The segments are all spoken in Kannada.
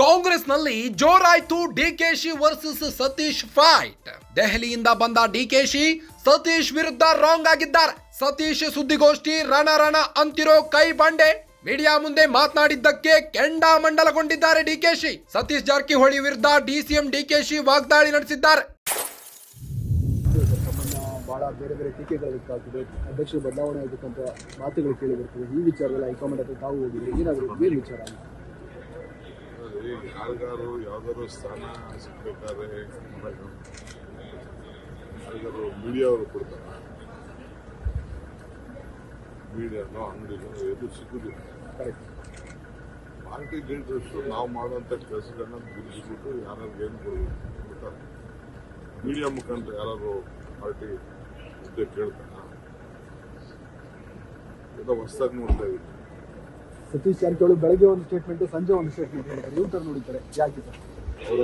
ಕಾಂಗ್ರೆಸ್ನಲ್ಲಿ ಜೋರಾಯ್ತು ಡಿಕೆಶಿ ವರ್ಸಸ್ ಸತೀಶ್ ಫೈಟ್. ದೆಹಲಿಯಿಂದ ಬಂದ ಡಿಕೆಶಿ ಸತೀಶ್ ವಿರುದ್ಧ ರಾಂಗ್ ಆಗಿದ್ದಾರೆ. ಸತೀಶ್ ಸುದ್ದಿಗೋಷ್ಠಿ ರಣ ರಣ ಅಂತಿರೋ ಕೈ ಬಂಡೆ. ಮೀಡಿಯಾ ಮುಂದೆ ಮಾತನಾಡಿದ್ದಕ್ಕೆ ಕೆಂಡಾಮಂಡಲಗೊಂಡಿದ್ದಾರೆ ಡಿಕೆಶಿ ಸತೀಶ್ ಜಾರಕಿಹೊಳಿ ವಿರುದ್ಧ ಡಿಸಿಎಂ ಡಿಕೆಶಿ ವಾಗ್ದಾಳಿ ನಡೆಸಿದ್ದಾರೆ. ಭಾಳ ಬೇರೆ ಬೇರೆ ಅಧ್ಯಕ್ಷರು ಬದಲಾವಣೆ ಆಗಬೇಕಂತ ಮಾತುಗಳು ಕೇಳಿ ಬರ್ತದೆ. ಈ ವಿಚಾರದಲ್ಲಿ ಹೈಕಮಾಂಡ್ ಹತ್ರ ತಾವು ಹೋಗಿದ್ರೆ ಏನಾದರೂ ಏನು ವಿಚಾರ ಯಾರಿಗಾರು ಯಾವ್ದಾದ್ರು ಸ್ಥಾನ ಸಿಗ್ಬೇಕಾದ್ರೆ ಯಾರಿಗಾರು ಮೀಡಿಯಾವರು ಕೊಡ್ತಾರ? ಮೀಡಿಯಾನೋ ಅಂಗಡಿನೋ ಎದು ಸಿಗುದಿಲ್ಲ ಪಾರ್ಟಿ ಲೀಡರ್ಸ್ ನಾವು ಮಾಡುವಂಥ ಕೆಲಸಗಳನ್ನ ಗುರುತಿಸ್ಬಿಟ್ಟು ಯಾರು ಏನು ಕೊಡ್ತಾರ ಮೀಡಿಯಾ ಮುಖಾಂತರ ಯಾರಾದ್ರು ಪಾರ್ಟಿ ಹುದ್ದೆ ಕೇಳ್ತಾರ? ಹೊಸದಾಗಿ ನೋಡ್ತಾ ಇದ್ದೀವಿ ಸತೀಶ್ ಜಾರಕಿಹೊಳಿ ಬೆಳಗ್ಗೆ ಒಂದು ಸ್ಟೇಟ್ಮೆಂಟ್ ಸಂಜೆ ಒಂದು ಸ್ಟೇಟ್ಮೆಂಟ್ ಹೇಳಿದ್ದಾರೆ. ಇವ್ರ ಥರ ನೋಡಿದ್ದಾರೆ ಯಾಕೆ? ಸರ್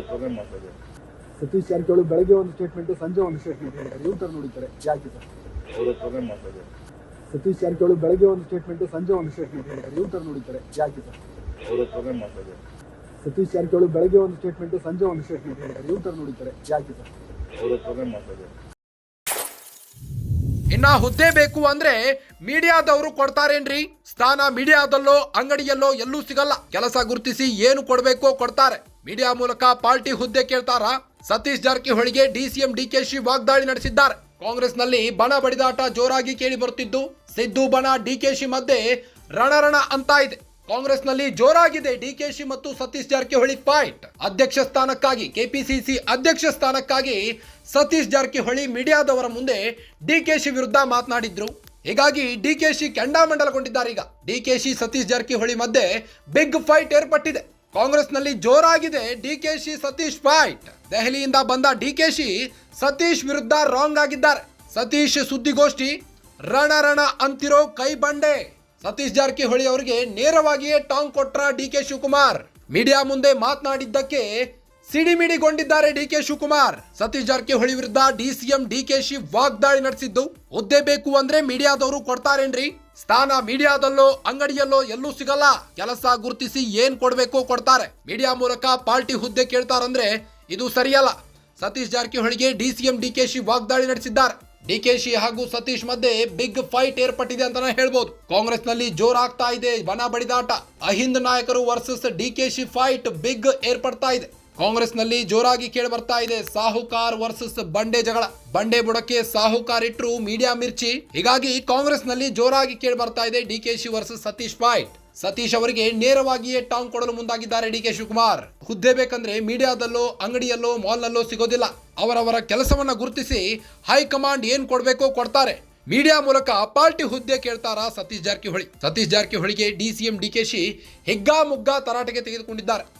ಸತೀಶ್ ಜಾರಕಿಹೊಳಿ ಬೆಳಗ್ಗೆ ಒಂದು ಸ್ಟೇಟ್ಮೆಂಟ್ ಸಂಜೆ ಒಂದು ಸ್ಟೇಟ್ಮೆಂಟ್ ಹೇಳಿದ್ದಾರೆ. ಇವ್ರ ಥರ ನೋಡಿದ್ದಾರೆ ಯಾಕೆ? ಸತೀಶ್ ಜಾರಕಿಹೊಳಿ ಬೆಳಗ್ಗೆ ಒಂದು ಸ್ಟೇಟ್ಮೆಂಟ್ ಸಂಜೆ ಒಂದು ಸ್ಟೇಟ್ಮೆಂಟ್ ಹೇಳಿದ್ದಾರೆ. ಇವ್ರ ಥರ ನೋಡಿದ್ದಾರೆ ಯಾಕೆ? ಸತೀಶ್ ಜಾರಕಿಹೊಳಿ ಬೆಳಗ್ಗೆ ಒಂದು ಸ್ಟೇಟ್ಮೆಂಟ್ ಸಂಜೆ ಒಂದು ಸ್ಟೇಟ್ಮೆಂಟ್ ಹೇಳಿದ್ದಾರೆ. ಇವ್ರ ಥರ ನೋಡಿದ್ದಾರೆ ಯಾಕೆ? ಇನ್ನ ಹುದ್ದೆ ಬೇಕು ಅಂದ್ರೆ ಮೀಡಿಯಾದವರು ಕೊಡ್ತಾರೇನ್ರಿ? ಸ್ಥಾನ ಮೀಡಿಯಾದಲ್ಲೋ, ಅಂಗಡಿಯಲ್ಲೋ ಎಲ್ಲೂ ಸಿಗಲ್ಲ. ಕೆಲಸ ಗುರುತಿಸಿ ಏನು ಕೊಡಬೇಕೋ ಕೊಡ್ತಾರೆ. ಮೀಡಿಯಾ ಮೂಲಕ ಪಾರ್ಟಿ ಹುದ್ದೆ ಕೇಳ್ತಾರ. ಸತೀಶ್ ಜಾರಕಿಹೊಳಿಗೆ ಡಿಸಿಎಂ ಡಿಕೆಶಿ ವಾಗ್ದಾಳಿ ನಡೆಸಿದ್ದಾರೆ. ಕಾಂಗ್ರೆಸ್ನಲ್ಲಿ ಬಣ ಬಡಿದಾಟ ಜೋರಾಗಿ ಕೇಳಿ ಬರುತ್ತಿದ್ದು, ಸಿದ್ದು ಬಣ ಡಿಕೆಶಿ ಮಧ್ಯೆ ರಣರಣ ಅಂತ ಇದೆ. ಕಾಂಗ್ರೆಸ್ನಲ್ಲಿ ಜೋರಾಗಿದೆ ಡಿಕೆಶಿ ಮತ್ತು ಸತೀಶ್ ಜಾರಕಿಹೊಳಿ ಫೈಟ್. ಅಧ್ಯಕ್ಷ ಸ್ಥಾನಕ್ಕಾಗಿ ಕೆಪಿಸಿಸಿ ಅಧ್ಯಕ್ಷ ಸ್ಥಾನಕ್ಕಾಗಿ ಸತೀಶ್ ಜಾರಕಿಹೊಳಿ ಮೀಡಿಯಾದವರ ಮುಂದೆ ಡಿಕೆಶಿ ವಿರುದ್ಧ ಮಾತನಾಡಿದ್ರು. ಹೀಗಾಗಿ ಡಿಕೆಶಿ ಕೆಂಡಾಮಂಡಲಗೊಂಡಿದ್ದಾರೆ ಈಗ. ಡಿಕೆಶಿ ಸತೀಶ್ ಜಾರಕಿಹೊಳಿ ಮಧ್ಯೆ ಬಿಗ್ ಫೈಟ್ ಏರ್ಪಟ್ಟಿದೆ. ಕಾಂಗ್ರೆಸ್ನಲ್ಲಿ ಜೋರಾಗಿದೆ ಡಿಕೆಶಿ ಸತೀಶ್ ಫೈಟ್. ದೆಹಲಿಯಿಂದ ಬಂದ ಡಿಕೆಶಿ ಸತೀಶ್ ವಿರುದ್ಧ ರಾಂಗ್ ಆಗಿದ್ದಾರೆ. ಸತೀಶ್ ಸುದ್ದಿಗೋಷ್ಠಿ ರಣ ರಣ ಅಂತಿರೋ ಕೈ ಬಂಡೆ. ಸತೀಶ್ ಜಾರಕಿಹೊಳಿ ಅವರಿಗೆ ನೇರವಾಗಿಯೇ ಟಾಂಗ್ ಕೊಟ್ರ ಡಿ ಕೆ ಶಿವಕುಮಾರ್. ಮೀಡಿಯಾ ಮುಂದೆ ಮಾತನಾಡಿದ್ದಕ್ಕೆ ಸಿಡಿಮಿಡಿಗೊಂಡಿದ್ದಾರೆ ಡಿಕೆ ಶಿವಕುಮಾರ್. ಸತೀಶ್ ಜಾರಕಿಹೊಳಿ ವಿರುದ್ಧ ಡಿಸಿಎಂ ಡಿಕೆಶಿ ವಾಗ್ದಾಳಿ ನಡೆಸಿದ್ದು. ಹುದ್ದೆ ಬೇಕು ಅಂದ್ರೆ ಮೀಡಿಯಾದವರು ಕೊಡ್ತಾರೇನ್ರಿ? ಸ್ಥಾನ ಮೀಡಿಯಾದಲ್ಲೋ ಅಂಗಡಿಯಲ್ಲೋ ಎಲ್ಲೂ ಸಿಗಲ್ಲ. ಕೆಲಸ ಗುರುತಿಸಿ ಏನ್ ಕೊಡಬೇಕು ಕೊಡ್ತಾರೆ. ಮೀಡಿಯಾ ಮೂಲಕ ಪಾರ್ಟಿ ಹುದ್ದೆ ಕೇಳ್ತಾರಂದ್ರೆ ಇದು ಸರಿಯಲ್ಲ. ಸತೀಶ್ ಜಾರಕಿಹೊಳಿಗೆ ಡಿಸಿಎಂ ಡಿಕೆಶಿ ವಾಗ್ದಾಳಿ ನಡೆಸಿದ್ದಾರೆ. ಡಿಕೆಶಿ ಹಾಗೂ ಸತೀಶ್ ಮಧ್ಯೆ ಬಿಗ್ ಫೈಟ್ ಏರ್ಪಟ್ಟಿದೆ ಅಂತಾನೆ ಹೇಳ್ಬೋದು. ಕಾಂಗ್ರೆಸ್ನಲ್ಲಿ ಜೋರಾಗ್ತಾ ಇದೆ, ವನ ಬಡಿದಾಟ. ಅಹಿಂದ್ ನಾಯಕರು ವರ್ಸಸ್ ಡಿಕೆಶಿ ಫೈಟ್ ಬಿಗ್ ಏರ್ಪಡ್ತಾ ಇದೆ. ಕಾಂಗ್ರೆಸ್ನಲ್ಲಿ ಜೋರಾಗಿ ಕೇಳಿ ಬರ್ತಾ ಇದೆ. ಸಾಹುಕಾರ್ ವರ್ಸಸ್ ಬಂಡೆ ಜಗಳ. ಬಂಡೆ ಬುಡಕ್ಕೆ ಸಾಹುಕಾರ್ ಇಟ್ರು ಮೀಡಿಯಾ ಮಿರ್ಚಿ. ಹೀಗಾಗಿ ಕಾಂಗ್ರೆಸ್ನಲ್ಲಿ ಜೋರಾಗಿ ಕೇಳಿ ಬರ್ತಾ ಇದೆ D DKShi versus Satish fight Satish ಅವರಿಗೆ ನೇರವಾಗಿಯೇ ಟಾಂಗ್ ಕೊಡಲು ಮುಂದಾಗಿದ್ದಾರೆ ಡಿ ಕೆ ಶಿವಕುಮಾರ್. ಹುದ್ದೆ ಬೇಕಂದ್ರೆ ಮೀಡಿಯಾದಲ್ಲೋ, ಅಂಗಡಿಯಲ್ಲೋ, ಮಾಲ್ನಲ್ಲೋ ಸಿಗೋದಿಲ್ಲ. ಅವರವರ ಕೆಲಸವನ್ನ ಗುರುತಿಸಿ ಹೈಕಮಾಂಡ್ ಏನ್ ಕೊಡಬೇಕೋ ಕೊಡ್ತಾರೆ. ಮೀಡಿಯಾ ಮೂಲಕ ಪಾರ್ಟಿ ಹುದ್ದೆ ಕೇಳ್ತಾರ ಸತೀಶ್ ಜಾರಕಿಹೊಳಿ. ಸತೀಶ್ ಜಾರಕಿಹೊಳಿಗೆ ಡಿ ಸಿ ಎಂ ಡಿಕೆಶಿ ಹಿಗ್ಗಾ ಮುಗ್ಗಾ ತರಾಟೆಗೆ ತೆಗೆದುಕೊಂಡಿದ್ದಾರೆ.